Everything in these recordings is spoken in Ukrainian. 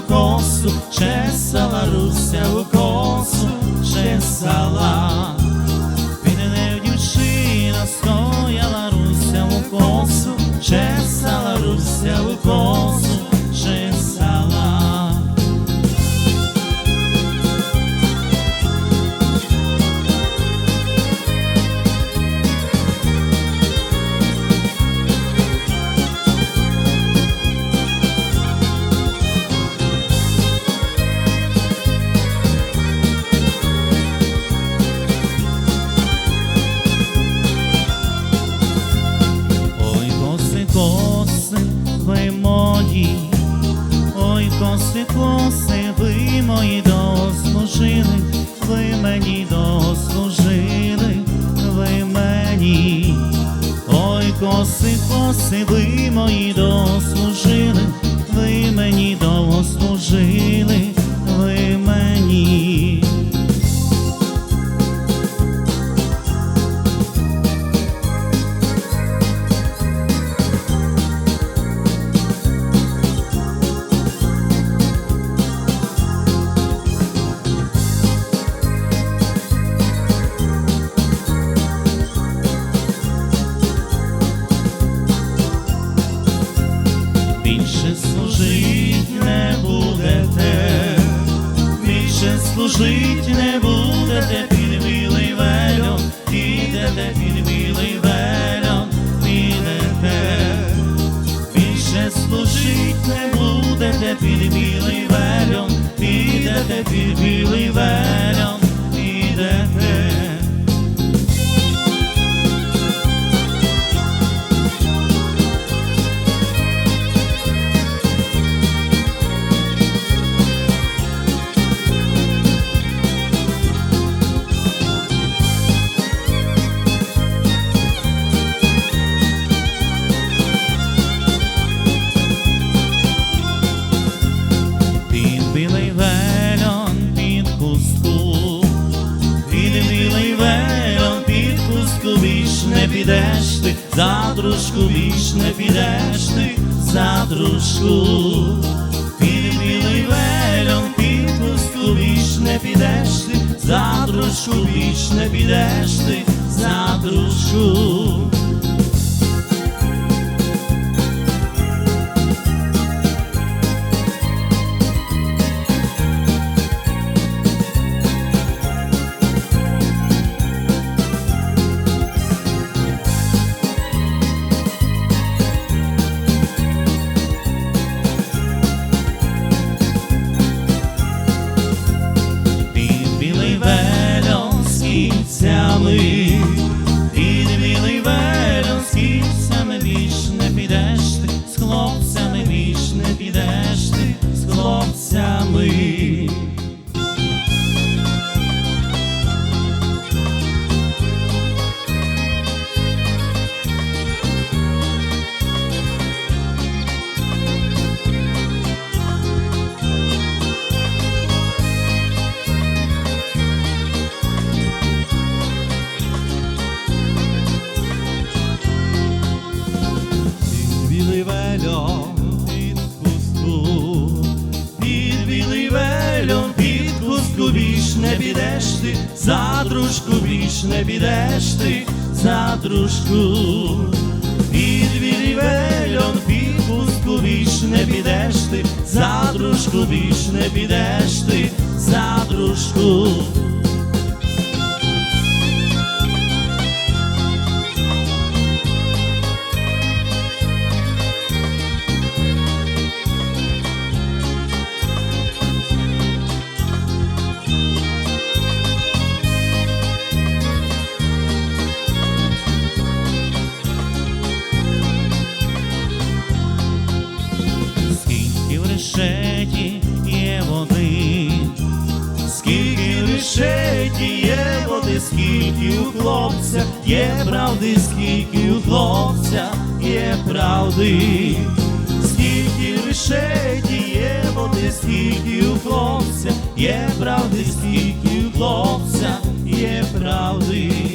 у косу, чесала, руся у косу, чесала. Більше служить не будете, більше служить не будете. Під білий вельон, підете під білий вельон, підете, більше служить не будете. Під білий вельон, підете під білий за дружку не підеш ти, за. Під білий вельон, під більш не підеш ти, за дружку не підеш ти, за дружку. Підеш ти, за дружку більш не підеш ти, за дружку. Під вірівельом, під хустку більш не підеш ти, за дружку більш не підеш ти, за дружку. Скільки у хлопця є правди, скільки у хлопця є правди, скільки лише решеті є води, скільки у хлопця є правди, скільки у хлопця є правди.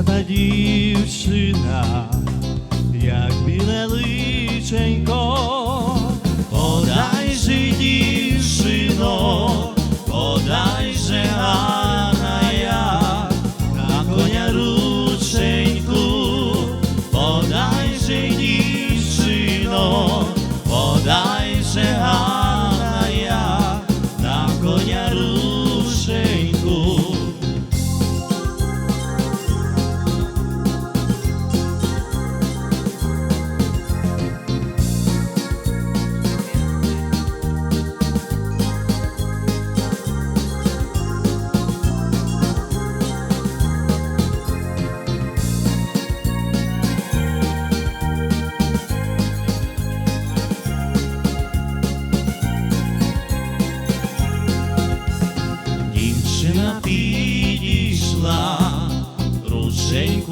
Це та дівчина, як біле личенько, подай же дівчино, подай же. Virgem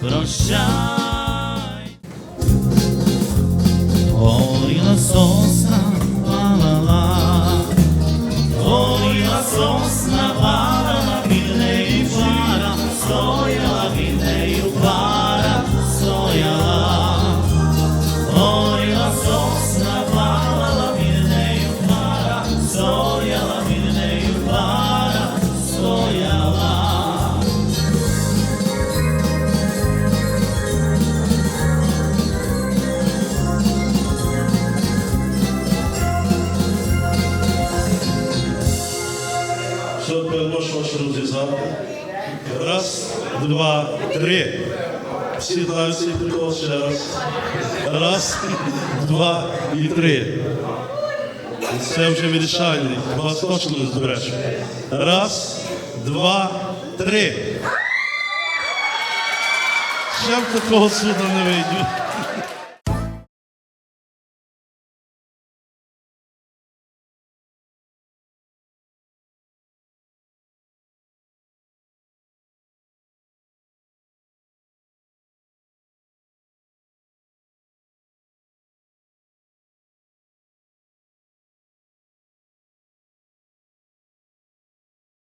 прощай, Горіла сосна. Раз, два, три. Всі всі прикол ще раз. Раз, два і три. Це вже вирішальний. Вас точно не збереш. Раз, два, три. Ще в такого суда не вийдуть?